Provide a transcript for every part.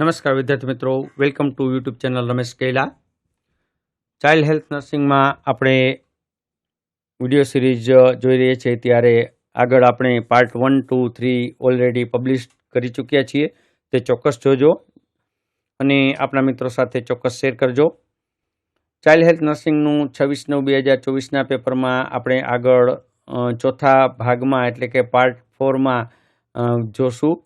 નમસ્કાર વિદ્યાર્થી મિત્રો welcome to YouTube channel Ramesh Kela. Child health નર્સિંગમાં આપણે વીડિયો સિરીઝ જોઈ રહ્યા છીએ. ત્યારે આગળ આપણે part one two three already publish કરી ચૂક્યા છીએ. તે ચોક્કસ જોજો અને આપણા મિત્રો સાથે ચોક્કસ શેર કરજો. ચાઇલ્ડ હેલ્થ નર્સિંગનું છવ્વીસ નવ બે હજાર ચોવીસના પેપરમાં આપણે આગળ ચોથા ભાગમાં એટલે કે પાર્ટ ફોરમાં જોશું.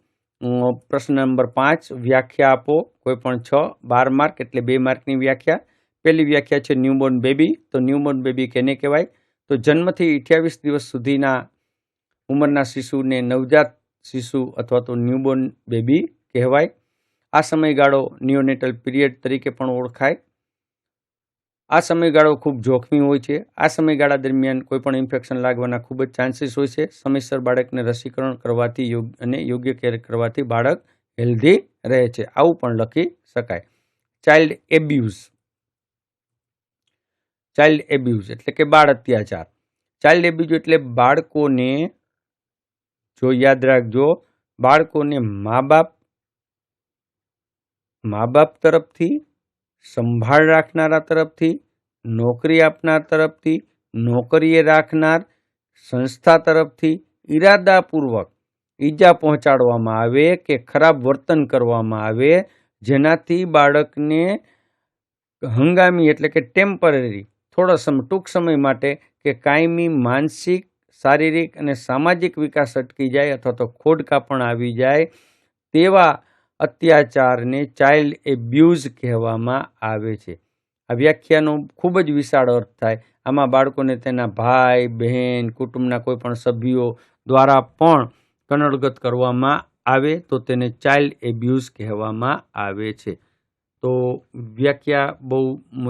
પ્રશ્ન નંબર પાંચ, વ્યાખ્યા આપો. કોઈ પણ છ, બાર માર્ક એટલે બે માર્કની વ્યાખ્યા. પહેલી વ્યાખ્યા છે ન્યૂબોર્ન બેબી. તો ન્યૂબોર્ન બેબી કેને કહેવાય? તો જન્મથી અઠ્યાવીસ દિવસ સુધીના ઉંમરના શિશુને નવજાત શિશુ અથવા તો ન્યૂબોર્ન બેબી કહેવાય. આ સમયગાળો નિયોનેટલ પીરિયડ તરીકે પણ ઓળખાય. આ સમયગાળો ખૂબ જોખમી હોય છે. આ સમયગાળા દરમિયાન કોઈપણ ઇન્ફેક્શન લાગવાના ખૂબ જ ચાન્સીસ હોય છે. સમયસર બાળકને રસીકરણ કરવાથી યોગ અને યોગ્ય કેર કરવાથી બાળક હેલ્ધી રહે છે. આવું પણ લખી શકાય. ચાઇલ્ડ એબ્યુઝ ચાઇલ્ડ એબ્યુઝ એટલે કે બાળ અત્યાચાર. ચાઇલ્ડ એબ્યુઝ એટલે બાળકોને, જો યાદ રાખજો, બાળકોને મા બાપ મા બાપ તરફથી સંભાળ રાખનારા તરફથી, નોકરી આપનાર તરફથી, નોકરીએ રાખનાર સંસ્થા તરફથી ઈરાદાપૂર્વક ઈજા પહોંચાડવામાં આવે કે ખરાબ વર્તન કરવામાં આવે, જેનાથી બાળકને હંગામી એટલે કે ટેમ્પરરી, થોડો સમય ટૂંક સમય માટે કે કાયમી માનસિક, શારીરિક અને સામાજિક વિકાસ અટકી જાય અથવા તો ખોડકા પણ આવી જાય, તેવા અત્યાચારને ચાઇલ્ડ એબ્યુઝ કહેવામાં આવે છે. આ વ્યાખ્યાનો ખૂબ જ વિશાળ અર્થ થાય. આમાં બાળકોને તેના ભાઈ, બહેન, કુટુંબના કોઈપણ સભ્યો દ્વારા પણ કનડગત કરવામાં આવે તો તેને ચાઇલ્ડ એબ્યુઝ કહેવામાં આવે છે. તો વ્યાખ્યા બહુ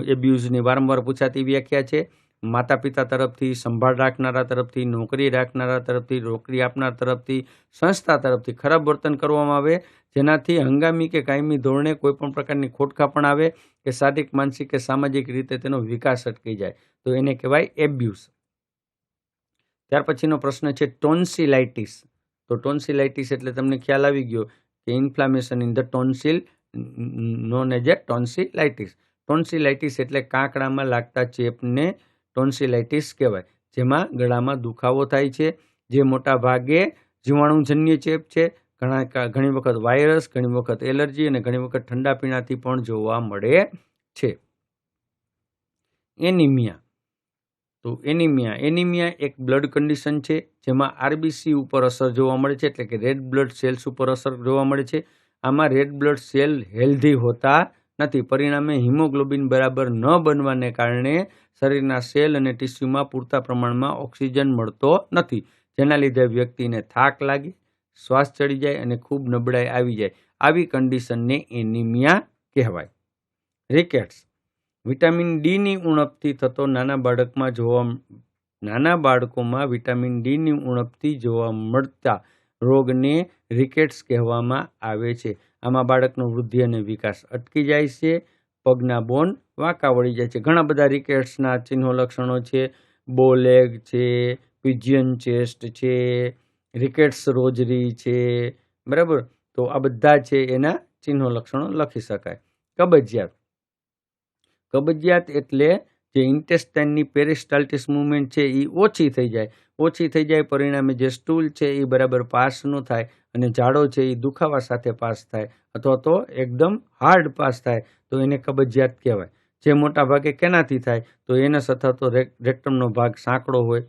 એબ્યુઝની વારંવાર પૂછાતી વ્યાખ્યા છે. માતા પિતા તરફથી સંભાળ રાખનારા તરફથી નોકરી રાખનારા તરફથી નોકરી આપનાર તરફથી સંસ્થા તરફથી ખરાબ વર્તન કરવામાં આવે જેનાથી હંગામી કે કાયમી ધોરણે કોઈ પણ પ્રકારની ખોટખા પણ આવે કે શારીરિક માનસિક કે સામાજિક રીતે તેનો વિકાસ અટકી જાય તો એને કહેવાય એબ્યુઝ ત્યાર પછીનો પ્રશ્ન છે ટોન્સિલાઇટિસ તો ટોન્સિલાઇટિસ એટલે તમને ખ્યાલ આવી ગયો કે inflammation in the tonsil known as a tonsillitis tonsillitis એટલે કાંકડામાં લાગતા ચેપને ટોન્સિલાઇટિસ કહેવાય, જેમાં ગળામાં દુખાવો થાય છે, જે મોટા ભાગે જીવાણુજન્ય ચેપ છે. ઘણા ઘણી વખત વાયરસ, ઘણી વખત એલર્જી અને ઘણી વખત ઠંડા પીણાથી પણ જોવા મળે છે. એનિમિયા. તો એનિમિયા એનિમિયા એક બ્લડ કન્ડિશન છે, જેમાં આરબીસી ઉપર અસર જોવા મળે છે, એટલે કે રેડ બ્લડ સેલ્સ ઉપર અસર જોવા મળે છે. આમાં રેડ બ્લડ સેલ હેલ્ધી હોતા નથી. પરિણામે હિમોગ્લોબિન બરાબર ન બનવાને કારણે શરીરના સેલ અને ટીસ્યુમાં પૂરતા પ્રમાણમાં ઓક્સિજન મળતો નથી, જેના લીધે વ્યક્તિને થાક લાગે, શ્વાસ ચડી જાય અને ખૂબ નબળાઈ આવી જાય. આવી કન્ડિશનને એનિમિયા કહેવાય. રિકેટ્સ. વિટામિન ડીની ઉણપથી થતો નાના બાળકમાં જોવા નાના બાળકોમાં વિટામિન ડીની ઉણપથી જોવા મળતા રોગને રિકેટ્સ કહેવામાં આવે છે. આમાં બાળકનો વૃદ્ધિ અને વિકાસ અટકી જાય છે, પગના બોન વાંકા વળી જાય છે. ઘણા બધા રિકેટ્સના ચિહ્નો લક્ષણો છે, બોલેગ છે પિજિયન ચેસ્ટ છે રિકેટ્સ રોજરી છે, બરાબર? તો આ બધા છે એના ચિહ્નો લક્ષણો લખી શકાય. કબજિયાત. કબજિયાત એટલે જે ઇન્ટેસ્ટાઇનની પેરિસ્ટાલ્ટિસ મુવમેન્ટ છે એ ઓછી થઈ જાય. ઓછી થઈ જાય પરિણામે જે સ્ટૂલ છે એ બરાબર પાસ ન થાય અને ઝાડો છે એ દુખાવા સાથે પાસ થાય અથવા તો એકદમ હાર્ડ પાસ થાય. તો એને કબજિયાત કહેવાય. જે મોટા ભાગે કેનાથી થાય, તો એને સથા તો રેક- રેક્ટમનો ભાગ સાંકડો હોય.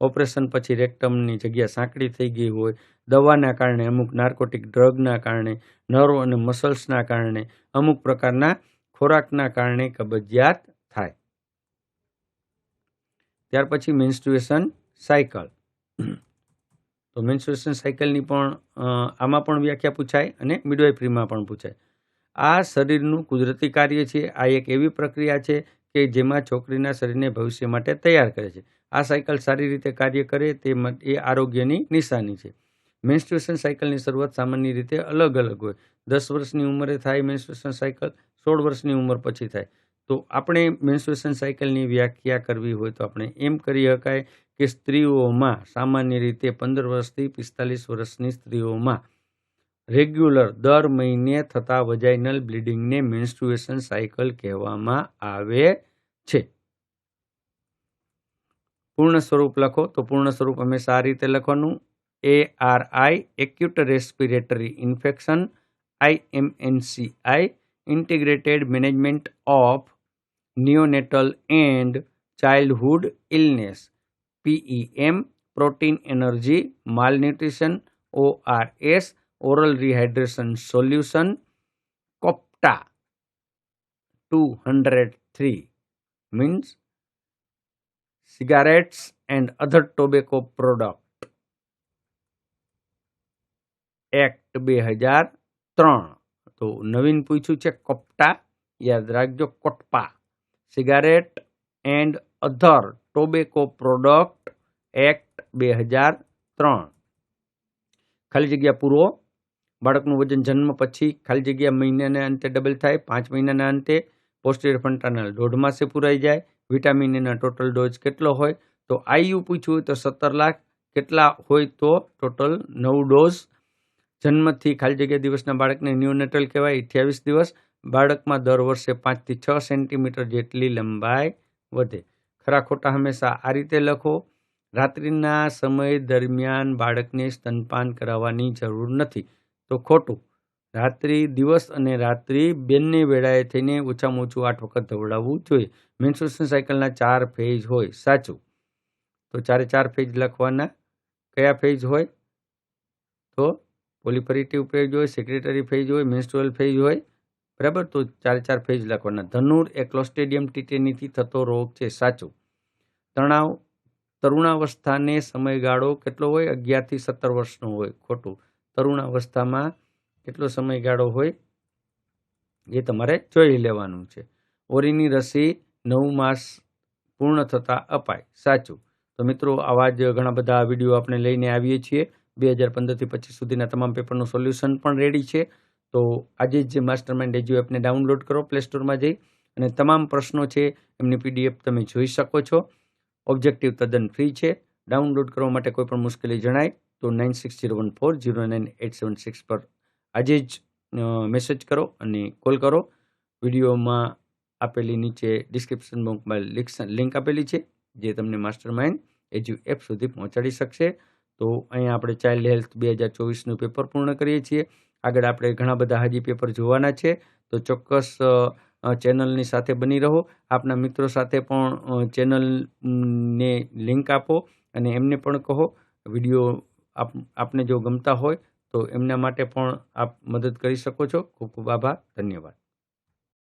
ઓપરેશન પછી રેક્ટમની જગ્યા સાંકડી થઈ ગઈ હોય. દવાના કારણે, અમુક નાર્કોટિક ડ્રગના કારણે નર્વ અને મસલ્સના કારણે, અમુક પ્રકારના ખોરાકના કારણે કબજિયાત થાય. ત્યાર પછી મેન્સ્ટ્રુએશન સાયકલ તો મેન્સ્ટ્રુએશન સાયકલની પણ આમાં પણ વ્યાખ્યા પૂછાય અને મિડવાઇફરીમાં પણ પૂછાય. આ શરીરનું કુદરતી કાર્ય છે. આ એક એવી પ્રક્રિયા છે કે જેમાં છોકરીના શરીરને ભવિષ્ય માટે તૈયાર કરે છે. આ સાયકલ સારી રીતે કાર્ય કરે તે એ આરોગ્યની નિશાની છે. મેન્સ્ટ્રુએશન સાયકલની શરૂઆત સામાન્ય રીતે અલગ અલગ હોય. દસ વર્ષની ઉંમરે થાય મેન્સ્ટ્રુએશન સાયકલ સોળ વર્ષની ઉંમર પછી થાય. તો આપણે મેન્સ્ટ્રુએશન સાયકલની વ્યાખ્યા કરવી હોય તો આપણે એમ કરી શકાય કે સ્ત્રીઓમાં સામાન્ય રીતે પંદર વર્ષથી પિસ્તાલીસ વર્ષની સ્ત્રીઓમાં રેગ્યુલર દર મહિને થતા વજાઇનલ બ્લીડિંગને મેન્સ્ટ્રુએશન સાયકલ કહેવામાં આવે છે. પૂર્ણ સ્વરૂપ લખો તો પૂર્ણ સ્વરૂપ હંમેશા આ રીતે લખવાનું. A R I acute respiratory infection I M N C I integrated management of neonatal and childhood illness PEM protein energy malnutrition ORS oral rehydration solution કોપ્ટા two hundred three means cigarettes and other tobacco product act બે હજાર ત્રણ તો નવીન પૂછ્યું છે કોપ્ટા યાદ રાખજો COTPA cigarette and other tobacco product act બે હજાર ત્રણ. ખાલી જગ્યા પૂરો. બાળકનું વજન જન્મ પછી ખાલી જગ્યા મહિનાના અંતે ડબલ થાય, પાંચ મહિનાના અંતે પોસ્ટિયર ફંટાનલ દોઢ માસે પુરાઈ જાય. વિટામિન એના ટોટલ ડોઝ કેટલો હોય તો આઈયુ પૂછ્યું હોય તો સત્તર લાખ. કેટલા હોય તો ટોટલ નવ ડોઝ જન્મથી ખાલી જગ્યા દિવસના બાળકને ન્યુનેટલ કહેવાય, અઠ્યાવીસ દિવસ. બાળકમાં દર વર્ષે પાંચથી છ સેન્ટીમીટર જેટલી લંબાઈ વધે. ખરા ખોટા હંમેશા આ રીતે લખો, રાત્રિના સમય દરમિયાન બાળકને સ્તનપાન કરાવવાની જરૂર નથી. તો ખોટું. રાત્રિ દિવસ અને રાત્રિ બંને વેળાએ થઈને ઓછામાં ઓછું આઠ વખત ધવડાવવું જોઈએ. મેન્સ્ટ્રુએશન સાયકલના ચાર ફેઝ હોય. સાચું. તો ચારે ચાર ફેઝ લખવાના કયા ફેઝ હોય? તો પોલિફરિટિવ ફેઝ હોય, સેક્રેટરી ફેઝ હોય, મેન્સ્ટ્રુઅલ ફેઝ હોય બરાબર? તો ચારે ચાર ફેઝ લખવાના. ધનુર એ ક્લોસ્ટેડિયમ ટીટેનીથી થતો રોગ છે, સાચું. તણાવ તરુણાવસ્થાને સમયગાળો કેટલો હોય? અગિયારથી સત્તર વર્ષનો હોય, ખોટું. તરુણાવસ્થામાં કેટલો સમયગાળો હોય? એ તમારે જોઈ લેવાનું છે. ઓરીની રસી નવ માસ પૂર્ણ થતાં અપાય, સાચું. તો મિત્રો, આવા જ ઘણા બધા વીડિયો આપણે લઈને આવીએ છીએ. બે હજાર પંદરથી પચીસ સુધીના તમામ પેપરનું સોલ્યુશન પણ રેડી છે. તો આજે જ માસ્ટર માઇન્ડ એજ્યુ એપને ડાઉનલોડ કરો પ્લે સ્ટોરમાં જઈ અને તમામ પ્રશ્નો છે એમની પીડીએફ તમે જોઈ શકો છો. ઓબ્જેક્ટિવ તદ્દન ફ્રી છે. ડાઉનલોડ કરવા માટે કોઈ પણ મુશ્કેલી જણાય તો nine six zero one four zero nine eight seven six પર આજે જ મેસેજ કરો અને કોલ કરો. વિડીયોમાં આપેલી નીચે ડિસ્ક્રિપ્શન બોક્સમાં લિંક આપેલી છે જે તમને માસ્ટર માઇન્ડ એજ્યુ એપ સુધી પહોંચાડી શકશે. તો અહીંયા આપણે ચાઇલ્ડ હેલ્થ બે હજાર ચોવીસનું પેપર પૂર્ણ કરીએ છીએ. આગળ આપણે ઘણા બધા હજી પેપર જોવાના છે. તો ચોક્કસ ચેનલની સાથે બની રહો. આપના મિત્રો સાથે પણ ચેનલને લિંક આપો અને એમને પણ કહો. વીડિયો આપ, આપને જો ગમતા હોય તો એમના માટે પણ આપ મદદ કરી શકો છો. ખૂબ ખૂબ આભાર. ધન્યવાદ.